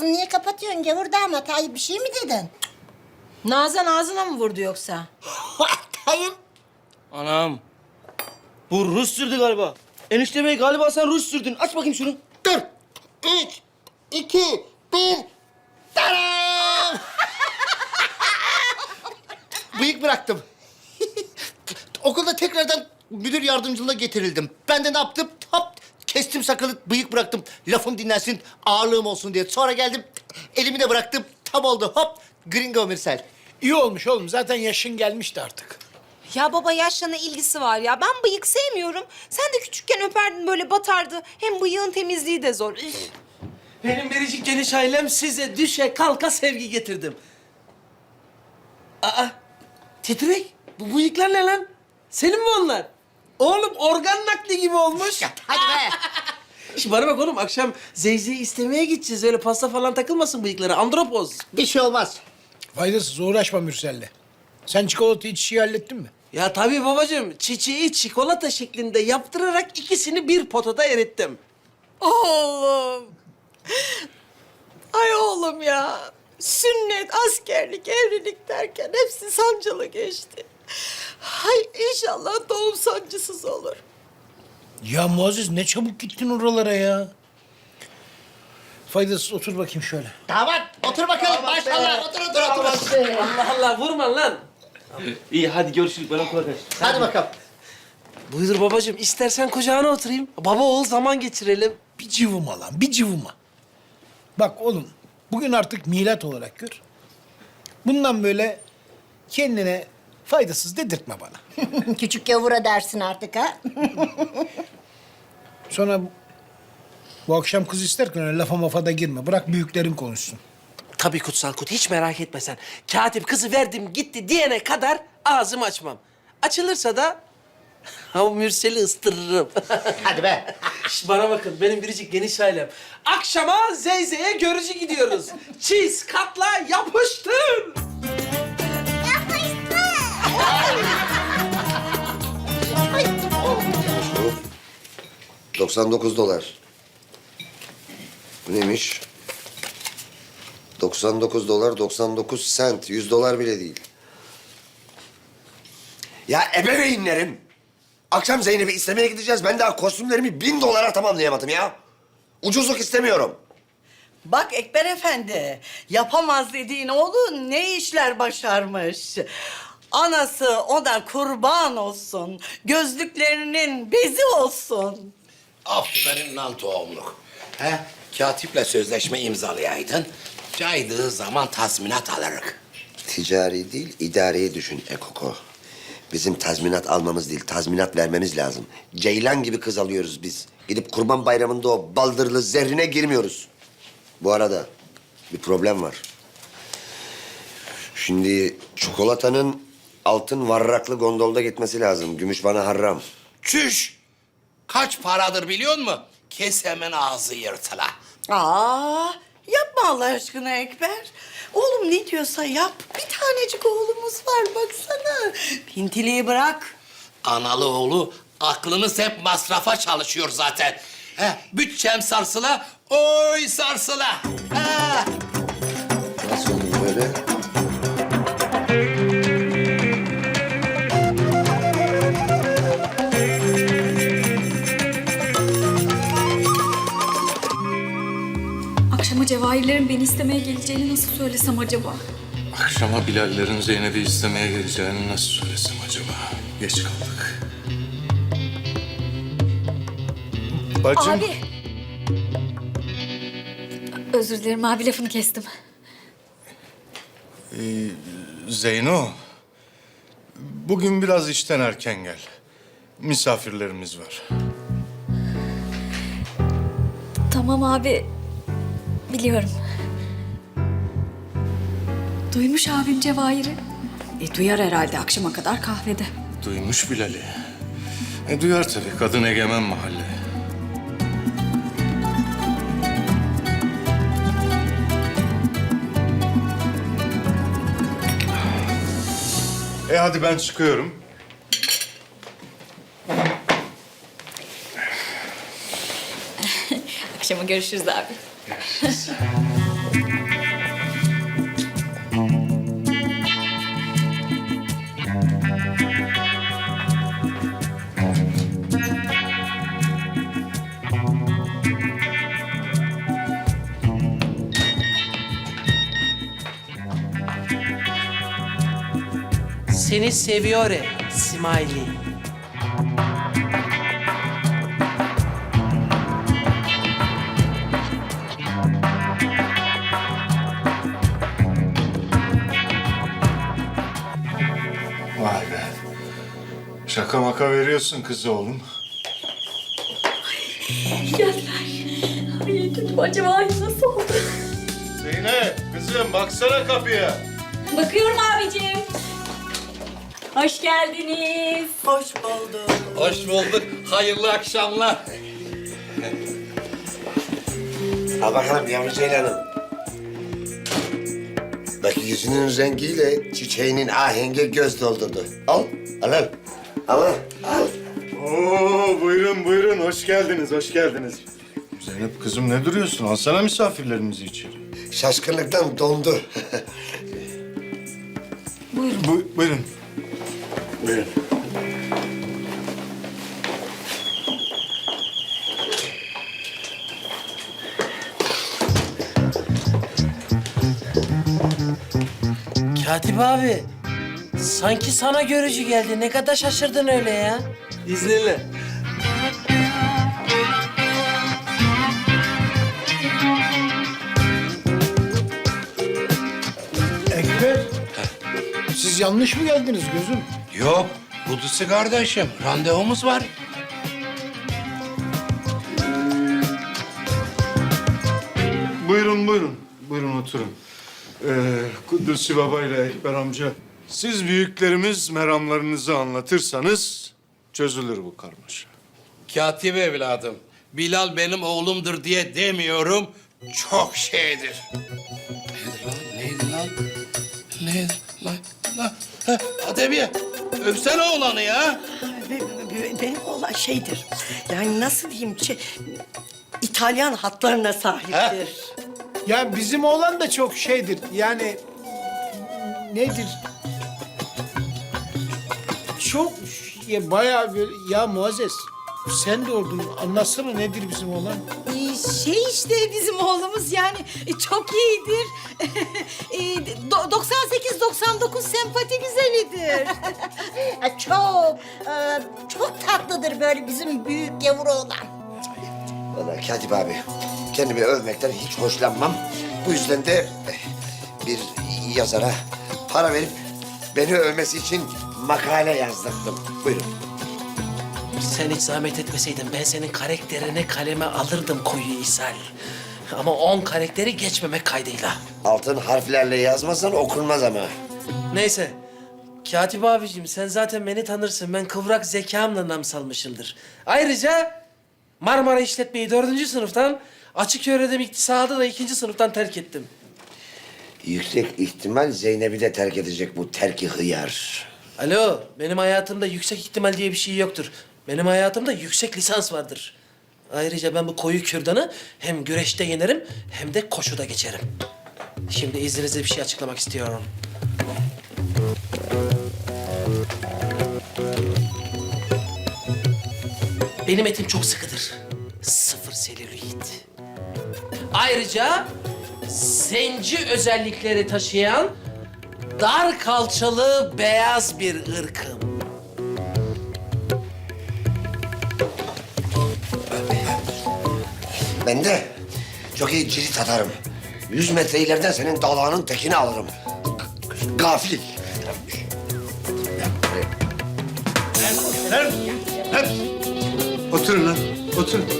Ağzını niye kapatıyorsun gavur damat? Ay bir şey mi dedin? Nazan ağzına mı vurdu yoksa? Hayır. Anam. Bu Rus sürdü galiba. Enişte bey galiba sen Rus sürdün. Aç bakayım şunu. Dur. Üç, iki, bir. Taram! Bıyık bıraktım. Okulda tekrardan müdür yardımcılığına getirildim. Ben de ne yaptım? Hop kestim sakalı, bıyık bıraktım. Lafım dinlensin, ağırlığım olsun diye. Sonra geldim, elimi de bıraktım. Tam oldu. Hop, gringo Mirsel. İyi olmuş oğlum. Zaten yaşın gelmişti artık. Ya baba yaşla ne ilgisi var ya? Ben bıyık sevmiyorum. Sen de küçükken öperdin böyle batardı. Hem bıyığın temizliği de zor. Üf. Benim biricik geniş ailem size düşe kalka sevgi getirdim. Aa, titrek. Bu bıyıklar ne lan? Senin mi onlar? Oğlum organ nakli gibi olmuş. Hadi be. Şimdi bana bak oğlum akşam Zeyze'yi istemeye gideceğiz. Öyle pasta falan takılmasın bıyıkları. Andropoz. Bir şey olmaz. Faydasız uğraşma Mürsel'le. Sen çikolata içişi hallettin mi? Ya tabii babacığım. Çiçeği çikolata şeklinde yaptırarak ikisini bir potada erittim. Oğlum. Ay oğlum ya. Sünnet, askerlik, evlilik derken hepsi sancılı geçti. Hay inşallah doğum sancısız olur. Ya Muazzez ne çabuk gittin oralara ya. Faydasız otur bakayım şöyle. Damat, otur bakalım. Maşallah, otur, otur, otur. Allah Allah vurma lan. İyi hadi görüşürüz. Ben okula kaçtım. Hadi bakalım. Buyur babacığım. istersen kucağına oturayım. Baba oğul zaman geçirelim. Bir cıvıma lan, bir cıvıma. Bak oğlum, bugün artık milat olarak gör. Bundan böyle kendine faydasız dedirtme bana. Küçük gavura dersin artık ha. Sonra bu akşam kız isterken öyle lafa mafa da girme. Bırak büyüklerin konuşsun. Tabii kutsal kut hiç merak etme sen. Katip kızı verdim gitti diyene kadar ağzımı açmam. Açılırsa da o Mürsel'i ıstırırım. Hadi be. Şş, bana bakın benim biricik geniş ailem. Akşama Zeyze'ye görücü gidiyoruz. Çiz, katla, yapıştır. 99 dolar. Bu neymiş? 99 dolar 99 sent. 100 dolar bile değil. Ya ebeveynlerim. Akşam Zeynep'i istemeye gideceğiz. Ben daha kostümlerimi bin dolara tamamlayamadım ya. Ucuzluk istemiyorum. Bak Ekber Efendi, yapamaz dediğin oğlu ne işler başarmış. Anası ona kurban olsun, gözlüklerinin bezi olsun. Aferin lan tohumluk. He? Katiple sözleşme imzalayaydın. Caydığı zaman tazminat alırık. Ticari değil, idariyi düşün Ekoko. Bizim tazminat almamız değil, tazminat vermemiz lazım. Ceylan gibi kız alıyoruz biz. Gidip kurban bayramında o baldırlı zerrine girmiyoruz. Bu arada bir problem var. Şimdi çikolatanın altın varraklı gondolda gitmesi lazım. Gümüş bana haram. Çüş! Kaç paradır biliyor musun? Kes hemen ağzı yırtıla. Aa, yapma Allah aşkına Ekber. Oğlum ne diyorsa yap. Bir tanecik oğlumuz var baksana. Pintiliği bırak. Analı oğlu aklımız hep masrafa çalışıyor zaten. He, bütçem sarsıla, oy sarsıla. Ha. Nasıl oluyor böyle? Cevahirlerin beni istemeye geleceğini nasıl söylesem acaba? Akşama Bilallerin Zeynep'i istemeye geleceğini nasıl söylesem acaba? Geç kaldık. Bacım. Abi! Özür dilerim abi lafını kestim. Zeyno. Bugün biraz işten erken gel. Misafirlerimiz var. Tamam abi. Biliyorum. Duymuş abim Cevahir'i. E duyar herhalde akşama kadar kahvede. Duymuş Bilal'i. E, duyar tabii. Kadın egemen mahalle. E hadi ben çıkıyorum. Akşama görüşürüz abi görüşürüz. Seni seviyor Smiley. Şaka maka veriyorsun kızı oğlum. Geldiler. Ay acaba nasıl oldu? Zeynep kızım baksana kapıya. Bakıyorum abicim. Hoş geldiniz. Hoş bulduk. Hoş bulduk. Hayırlı akşamlar. Al bakalım yavru ceylanım. Bak yüzünün rengiyle çiçeğinin ahengi göz doldurdu. Al, al al. Al, al. Oo buyurun buyurun hoş geldiniz hoş geldiniz. Zeynep kızım ne duruyorsun? Alsana misafirlerimizi içeri. Şaşkınlıktan dondu. Bu, buyurun. Buyurun. Katip abi, sanki sana görücü geldi. Ne kadar şaşırdın öyle ya. İzninle. Ekber. Siz yanlış mı geldiniz gözüm? Yok, Kudüs'ü kardeşim. Randevumuz var. Buyurun buyurun. Buyurun oturun. Ee, Kudüs'ü Baba ile Ekber amca. Siz büyüklerimiz meramlarınızı anlatırsanız çözülür bu karmaşa. Katip evladım. Bilal benim oğlumdur diye demiyorum. Çok şeydir. Neydi lan? Neydi lan? Neydi lan? lan? Adebiye. Öpsene oğlanı ya. Be- be- Benim olan şeydir. Yani nasıl diyeyim? Şey, İtalyan hatlarına sahiptir. Ya bizim oğlan da çok şeydir. Yani nedir? Çok ya bayağı bir ya Muazzez sen de. Anlatsana nedir bizim oğlan? Şey işte bizim oğlumuz yani e, çok iyidir. E, 98-99 sempati güzelidir. çok, e, çok tatlıdır böyle bizim büyük yavru olan. Vallahi Katip abi, kendimi övmekten hiç hoşlanmam. Bu yüzden de eh, bir yazara para verip beni övmesi için makale yazdırdım. Buyurun. Sen hiç zahmet etmeseydin ben senin karakterine kaleme alırdım koyu ishal. Ama on karakteri geçmemek kaydıyla. Altın harflerle yazmazsan okunmaz ama. Neyse. Katip abicim sen zaten beni tanırsın. Ben kıvrak zekamla nam salmışımdır. Ayrıca Marmara İşletmeyi dördüncü sınıftan, açık öğretim iktisadı da ikinci sınıftan terk ettim. Yüksek ihtimal Zeynep'i de terk edecek bu terki hıyar. Alo, benim hayatımda yüksek ihtimal diye bir şey yoktur. Benim hayatımda yüksek lisans vardır. Ayrıca ben bu koyu kürdanı hem güreşte yenerim hem de koşuda geçerim. Şimdi izninizle bir şey açıklamak istiyorum. Benim etim çok sıkıdır. Sıfır selülit. Ayrıca zenci özellikleri taşıyan dar kalçalı beyaz bir ırkım. Ben de çok iyi cirit atarım. Yüz metre ileriden senin dalağının tekini alırım. Gafil. Oturun lan, oturun.